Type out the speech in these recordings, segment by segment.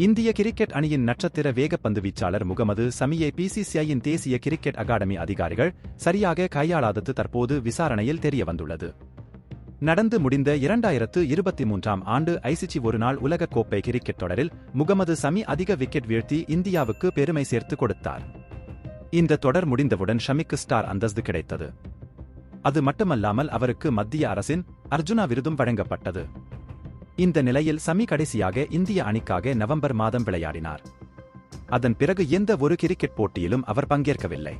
இந்திய கிரிக்கெட் அணியின் நட்சத்திர வேகப்பந்து வீச்சாளர் முகமது சமியை பிசிசிஐயின் தேசிய கிரிக்கெட் அகாடமி அதிகாரிகள் சரியாக கையாளாதது தற்போது விசாரணையில் தெரிய வந்துள்ளது நடந்து முடிந்த இரண்டாயிரத்து இருபத்தி மூன்றாம் ஆண்டு ஐசிசி ஒருநாள் உலகக் கோப்பை கிரிக்கெட் தொடரில் முகமது சமி அதிக விக்கெட் வீழ்த்தி இந்தியாவுக்கு பெருமை சேர்த்து கொடுத்தார். இந்த தொடர் முடிந்தவுடன் ஷமிக்கு ஸ்டார் அந்தஸ்து கிடைத்தது. அது மட்டுமல்லாமல் அவருக்கு மத்திய அரசின் அர்ஜுனா விருதும் வழங்கப்பட்டது. இந்த நிலையில் சமி கடைசியாக இந்திய அணிக்காக நவம்பர் மாதம் விளையாடினார். அதன் பிறகு எந்த ஒரு கிரிக்கெட் போட்டியிலும் அவர் பங்கேற்கவில்லை.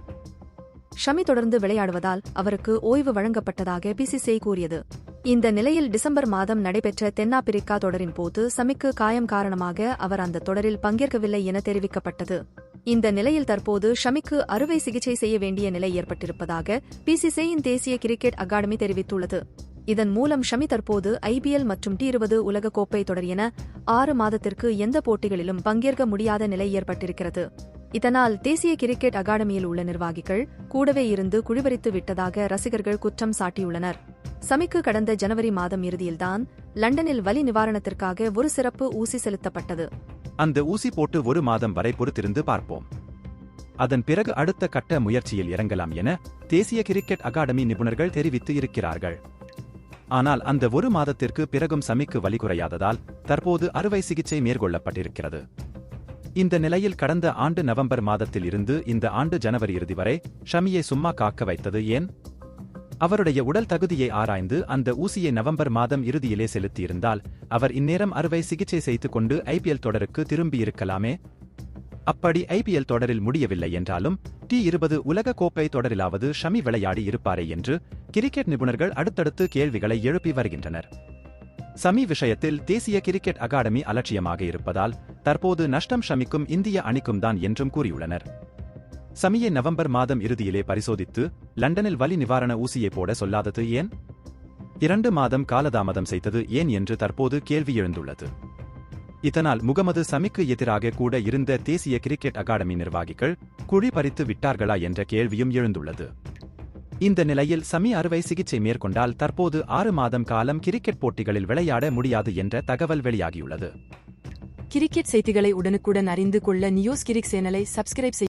ஷமி தொடர்ந்து விளையாடுவதால் அவருக்கு ஓய்வு வழங்கப்பட்டதாக பிசிசிஐ கூறியது. இந்த நிலையில் டிசம்பர் மாதம் நடைபெற்ற தென்னாப்பிரிக்கா தொடரின் போது சமிக்கு காயம் காரணமாக அவர் அந்த தொடரில் பங்கேற்கவில்லை என தெரிவிக்கப்பட்டது. இந்த நிலையில் தற்போது ஷமிக்கு அறுவை சிகிச்சை செய்ய வேண்டிய நிலை ஏற்பட்டிருப்பதாக பிசிசிஐயின் தேசிய கிரிக்கெட் அகாடமி தெரிவித்துள்ளது. இதன் மூலம் ஷமி தற்போது ஐபிஎல் மற்றும் டி இருபது உலகக்கோப்பை தொடர் என ஆறு மாதத்திற்கு எந்த போட்டிகளிலும் பங்கேற்க முடியாத நிலை ஏற்பட்டிருக்கிறது. இதனால் தேசிய கிரிக்கெட் அகாடமியில் உள்ள நிர்வாகிகள் கூடவே இருந்து குழிவரித்து விட்டதாக ரசிகர்கள் குற்றம் சாட்டியுள்ளனர். சமிக்கு கடந்த ஜனவரி மாதம் இறுதியில்தான் லண்டனில் வலி நிவாரணத்திற்காக ஒரு சிறப்பு ஊசி செலுத்தப்பட்டது. அந்த ஊசி போட்டு ஒரு மாதம் வரை பொறுத்திருந்து பார்ப்போம். அதன் பிறகு அடுத்த கட்ட முயற்சியில் இறங்கலாம் என தேசிய கிரிக்கெட் அகாடமி நிபுணர்கள் தெரிவித்து இருக்கிறார்கள். ஆனால் அந்த ஒரு மாதத்திற்கு பிறகும் சமிக்கு வலி குறையாததால் தற்போது அறுவை சிகிச்சை மேற்கொள்ளப்பட்டிருக்கிறது. இந்த நிலையில் கடந்த ஆண்டு நவம்பர் மாதத்தில் இருந்து இந்த ஆண்டு ஜனவரி இறுதி வரை ஷமியை சும்மா காக்க வைத்தது ஏன்? அவருடைய உடல் தகுதியை ஆராய்ந்து அந்த ஊசியை நவம்பர் மாதம் இறுதியிலே செலுத்தியிருந்தால் அவர் இந்நேரம் அறுவை சிகிச்சை செய்து கொண்டு ஐபிஎல் தொடருக்கு திரும்பியிருக்கலாமே? அப்படி ஐபிஎல் தொடரில் முடியவில்லை என்றாலும் டி இருபது உலக கோப்பை தொடரிலாவது ஷமி விளையாடி இருப்பாரே என்று கிரிக்கெட் நிபுணர்கள் அடுத்தடுத்து கேள்விகளை எழுப்பி வருகின்றனர். சமி விஷயத்தில் தேசிய கிரிக்கெட் அகாடமி அலட்சியமாக இருப்பதால் தற்போது நஷ்டம் ஷமிக்கும் இந்திய அணிக்கும் தான் என்றும் கூறியுள்ளனர். சமியை நவம்பர் மாதம் இறுதியிலே பரிசோதித்து லண்டனில் வலி நிவாரண ஊசியை போட சொல்லாதது ஏன்? இரண்டு மாதம் காலதாமதம் செய்தது ஏன் என்று தற்போது கேள்வி எழுந்துள்ளது. இதனால் முகமது சமிக்கு எதிராக கூட இருந்த தேசிய கிரிக்கெட் அகாடமி நிர்வாகிகள் குழி பறித்து விட்டார்களா என்ற கேள்வியும் எழுந்துள்ளது. இந்த நிலையில் சமி அறுவை சிகிச்சை மேற்கொண்டால் தற்போது ஆறு மாதம் காலம் கிரிக்கெட் போட்டிகளில் விளையாட முடியாது என்ற தகவல் வெளியாகியுள்ளது. கிரிக்கெட் செய்திகளை உடனுக்குடன் அறிந்து கொள்ள நியூஸ் கிரிக் சேனலை சப்ஸ்கிரைப் செய்ய